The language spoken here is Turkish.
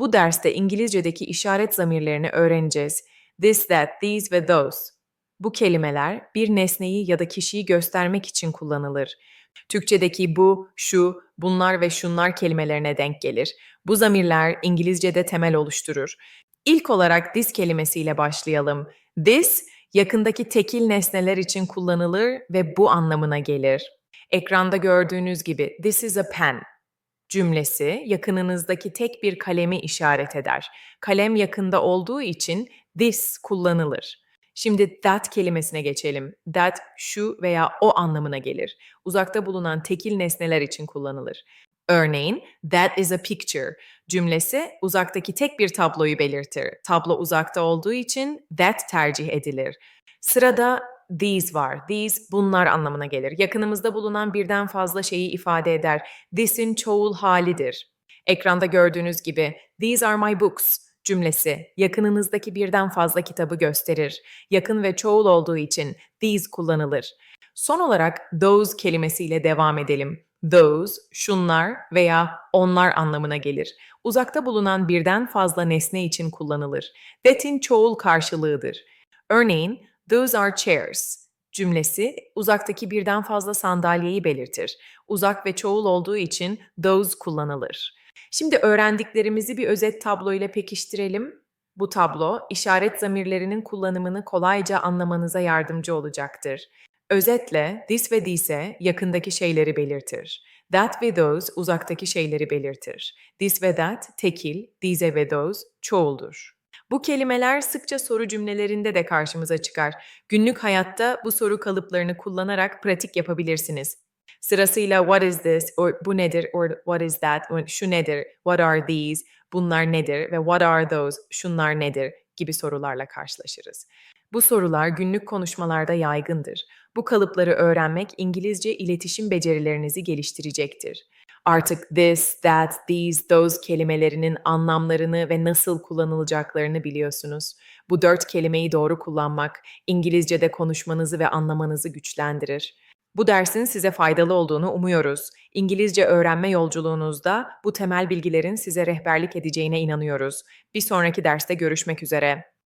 Bu derste İngilizce'deki işaret zamirlerini öğreneceğiz. This, that, these ve those. Bu kelimeler bir nesneyi ya da kişiyi göstermek için kullanılır. Türkçedeki bu, şu, bunlar ve şunlar kelimelerine denk gelir. Bu zamirler İngilizce'de temel oluşturur. İlk olarak this kelimesiyle başlayalım. This, yakındaki tekil nesneler için kullanılır ve bu anlamına gelir. Ekranda gördüğünüz gibi this is a pen cümlesi yakınınızdaki tek bir kalemi işaret eder. Kalem yakında olduğu için this kullanılır. Şimdi that kelimesine geçelim. That şu veya o anlamına gelir. Uzakta bulunan tekil nesneler için kullanılır. Örneğin that is a picture cümlesi uzaktaki tek bir tabloyu belirtir. Tablo uzakta olduğu için that tercih edilir. Sırada these var. These bunlar anlamına gelir. Yakınımızda bulunan birden fazla şeyi ifade eder. This'in çoğul halidir. Ekranda gördüğünüz gibi these are my books cümlesi yakınınızdaki birden fazla kitabı gösterir. Yakın ve çoğul olduğu için these kullanılır. Son olarak those kelimesiyle devam edelim. Those, şunlar veya onlar anlamına gelir. Uzakta bulunan birden fazla nesne için kullanılır. That'in çoğul karşılığıdır. Örneğin, those are chairs cümlesi uzaktaki birden fazla sandalyeyi belirtir. Uzak ve çoğul olduğu için those kullanılır. Şimdi öğrendiklerimizi bir özet tablo ile pekiştirelim. Bu tablo işaret zamirlerinin kullanımını kolayca anlamanıza yardımcı olacaktır. Özetle this ve these yakındaki şeyleri belirtir. That ve those uzaktaki şeyleri belirtir. This ve that tekil, these ve those çoğuldur. Bu kelimeler sıkça soru cümlelerinde de karşımıza çıkar. Günlük hayatta bu soru kalıplarını kullanarak pratik yapabilirsiniz. Sırasıyla what is this or bu nedir or what is that or şu nedir, what are these, bunlar nedir ve what are those, şunlar nedir gibi sorularla karşılaşırız. Bu sorular günlük konuşmalarda yaygındır. Bu kalıpları öğrenmek İngilizce iletişim becerilerinizi geliştirecektir. Artık this, that, these, those kelimelerinin anlamlarını ve nasıl kullanılacaklarını biliyorsunuz. Bu dört kelimeyi doğru kullanmak İngilizce'de konuşmanızı ve anlamanızı güçlendirir. Bu dersin size faydalı olduğunu umuyoruz. İngilizce öğrenme yolculuğunuzda bu temel bilgilerin size rehberlik edeceğine inanıyoruz. Bir sonraki derste görüşmek üzere.